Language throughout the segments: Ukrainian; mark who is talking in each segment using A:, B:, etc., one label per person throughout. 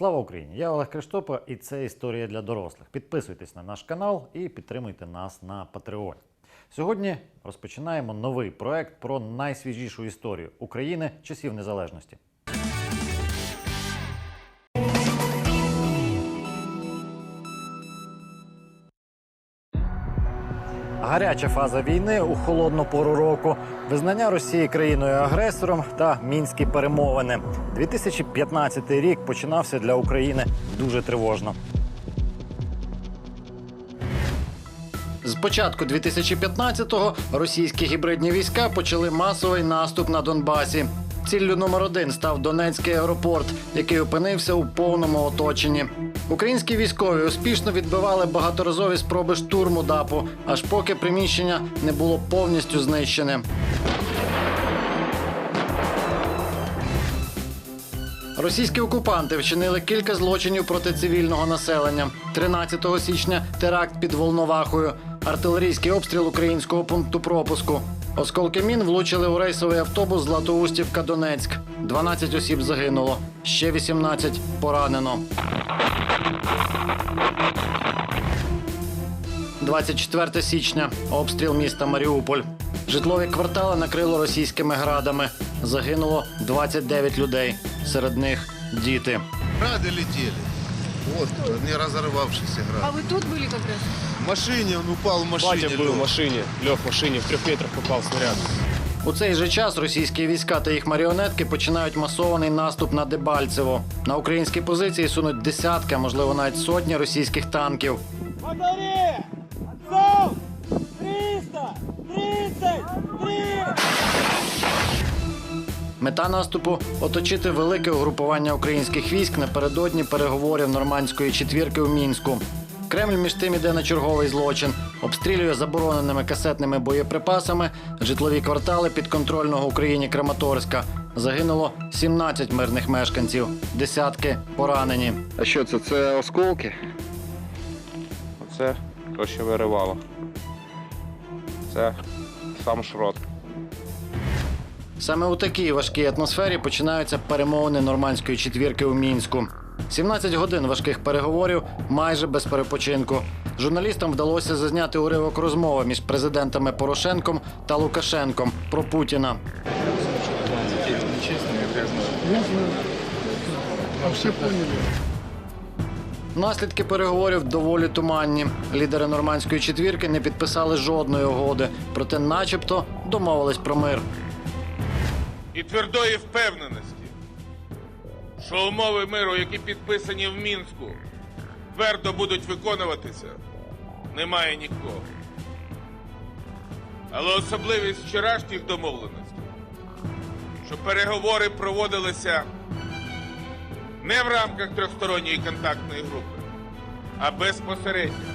A: Слава Україні! Я Олег Криштопа, і це історія для дорослих. Підписуйтесь на наш канал і підтримуйте нас на Патреоні. Сьогодні розпочинаємо новий проект про найсвіжішу історію України часів незалежності. Гаряча фаза війни у холодну пору року, визнання Росії країною-агресором та мінські перемовини. 2015 рік починався для України дуже тривожно. З початку 2015-го російські гібридні війська почали масовий наступ на Донбасі. Ціллю номер один став Донецький аеропорт, який опинився у повному оточенні. Українські військові успішно відбивали багаторазові спроби штурму ДАПу, аж поки приміщення не було повністю знищене. Російські окупанти вчинили кілька злочинів проти цивільного населення. 13 січня теракт під Волновахою, артилерійський обстріл українського пункту пропуску. Осколки мін влучили у рейсовий автобус Златоустівка Донецьк. 12 осіб загинуло, ще 18 поранено. 24 січня. Обстріл міста Маріуполь. Житлові квартали накрило російськими градами. Загинуло 29 людей. Серед них діти.
B: Грады летели. Вот, не разорвавшийся
C: А
B: град.
C: вы тут были как раз?
B: В машине, он упал в машине.
D: Батя был
B: лёг.
D: в машине, лег в машине, в трех метрах попал снаряд.
A: У цей же час російські війська та їх маріонетки починають масований наступ на Дебальцево. На українські позиції сунуть десятки, а можливо навіть сотні російських танків.
E: Батарея! Отцов! 300! 33!
A: Мета наступу оточити велике угрупування українських військ напередодні переговорів нормандської четвірки у мінську. Кремль між тим іде на черговий злочин, обстрілює забороненими касетними боєприпасами житлові квартали підконтрольного Україні Краматорська. Загинуло 17 мирних мешканців, десятки поранені.
F: А що це? Це осколки?
D: Оце то, що виривало. Це сам шрот.
A: Саме у такій важкій атмосфері починаються перемовини нормандської четвірки у мінську. 17 годин важких переговорів майже без перепочинку. Журналістам вдалося зазняти уривок розмови між президентами Порошенком та Лукашенком про Путіна. Наслідки переговорів доволі туманні. Лідери нормандської четвірки не підписали жодної угоди, проте, начебто, домовились про мир.
G: і твердої впевненості, що умови миру, які підписані в Мінську, твердо будуть виконуватися, немає нікого. Але особливість вчорашніх домовленостей, що переговори проводилися не в рамках трьохсторонньої контактної групи, а безпосередньо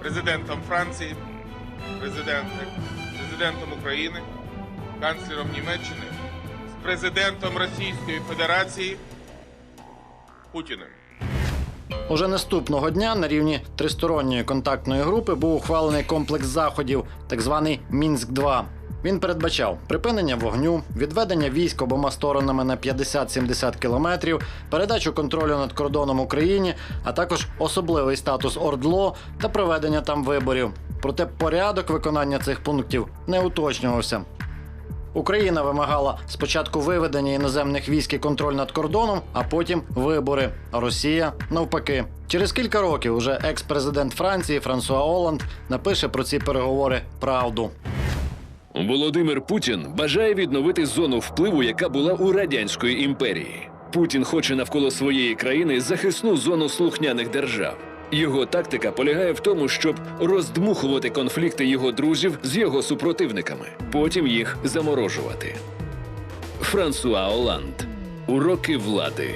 G: президентом Франції, президентом, України, канцлером Німеччини, президентом Російської Федерації Путіним.
A: Уже наступного дня на рівні тристоронньої контактної групи був ухвалений комплекс заходів, так званий Мінськ 2 Він передбачав припинення вогню, відведення військ обома сторонами на 50-70 кілометрів, передачу контролю над кордоном Україні, а також особливий статус Ордло та проведення там виборів. Проте порядок виконання цих пунктів не уточнювався. Україна вимагала спочатку виведення іноземних військ і контроль над кордоном, а потім вибори. Росія навпаки. Через кілька років уже екс-президент Франції Франсуа Оланд напише про ці переговори правду.
H: Володимир Путін бажає відновити зону впливу, яка була у радянської імперії. Путін хоче навколо своєї країни захисну зону слухняних держав. Його тактика полягає в тому, щоб роздмухувати конфлікти його друзів з його супротивниками, потім їх заморожувати. Франсуа Оланд. Уроки влади.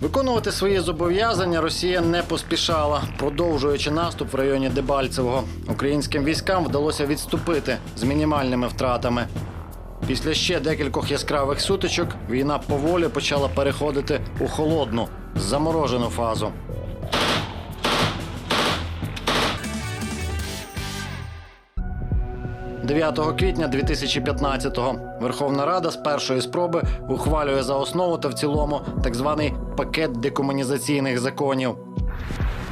A: Виконувати свої зобов'язання Росія не поспішала, продовжуючи наступ в районі Дебальцевого. Українським військам вдалося відступити з мінімальними втратами. Після ще декількох яскравих сутичок війна поволі почала переходити у холодну, заморожену фазу. 9 квітня 2015-го Верховна Рада з першої спроби ухвалює за основу та в цілому так званий пакет декомунізаційних законів.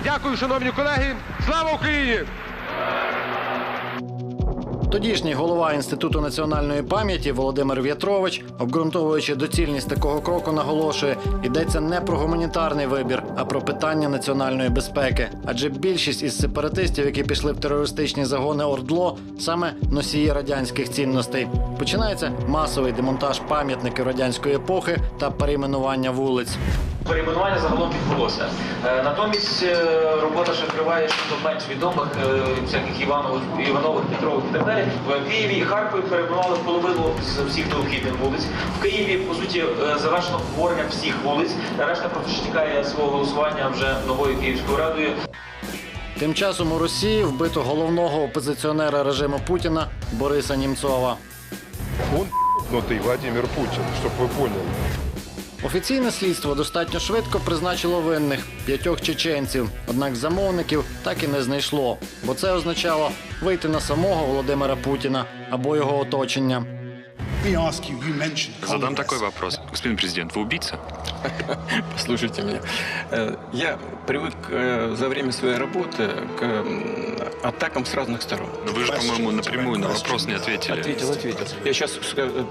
C: Дякую, шановні колеги. Слава Україні!
A: Тодішній голова інституту національної пам'яті Володимир В'ятрович, обґрунтовуючи доцільність такого кроку, наголошує, йдеться не про гуманітарний вибір, а про питання національної безпеки. Адже більшість із сепаратистів, які пішли в терористичні загони Ордло, саме носії радянських цінностей. Починається масовий демонтаж пам'ятників радянської епохи та перейменування вулиць.
I: Перейменування загалом відбулося. Е, Натомість е, робота ще триває щодо менш відомих е, всяких Іванових, Іванових, Петрових і так далі. В Києві і Харкові перейменували половину з всіх необхідних вулиць. В Києві, по суті, завершено обговорення всіх вулиць. Решта просто чекає свого голосування вже новою Київською радою.
A: Тим часом у Росії вбито головного опозиціонера режиму Путіна Бориса Німцова.
C: Он ***нутий Владимир Путін, щоб ви поняли.
A: Офіційне слідство достатньо швидко призначило винних п'ятьох чеченців, однак замовників так і не знайшло, бо це означало вийти на самого Володимира Путіна або його оточення.
J: Задам такой вопрос. Господин президент, вы убийца?
K: Послушайте меня. Э, Я привык э, за время своей работы к м, атакам с разных сторон.
J: Но вы же, по-моему, напрямую на вопрос не ответили.
K: Ответил, ответил. Я сейчас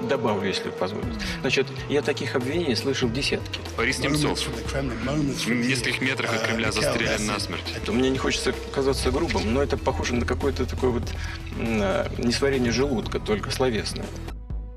K: добавлю, если позволите. Значит, я таких обвинений слышал десятки.
J: Борис Немцов в нескольких метрах от Кремля застрелен насмерть.
K: Мне не хочется казаться грубым, но это похоже на какое-то такое вот э, несварение желудка, только словесное.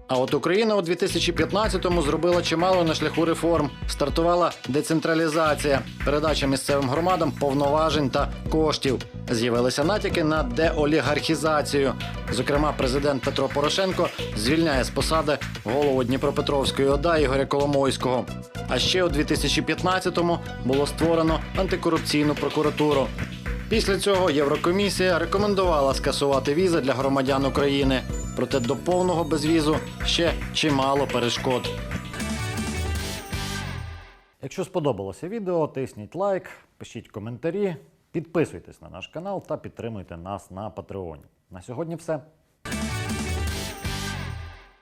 A: А от Україна у 2015-му зробила чимало на шляху реформ. Стартувала децентралізація, передача місцевим громадам повноважень та коштів. З'явилися натяки на деолігархізацію. Зокрема, президент Петро Порошенко звільняє з посади голову Дніпропетровської ОДА Ігоря Коломойського. А ще у 2015-му було створено антикорупційну прокуратуру. Після цього Єврокомісія рекомендувала скасувати візи для громадян України. Проте до повного безвізу ще чимало перешкод. Якщо сподобалося відео, тисніть лайк, пишіть коментарі, підписуйтесь на наш канал та підтримуйте нас на Патреоні. На сьогодні все.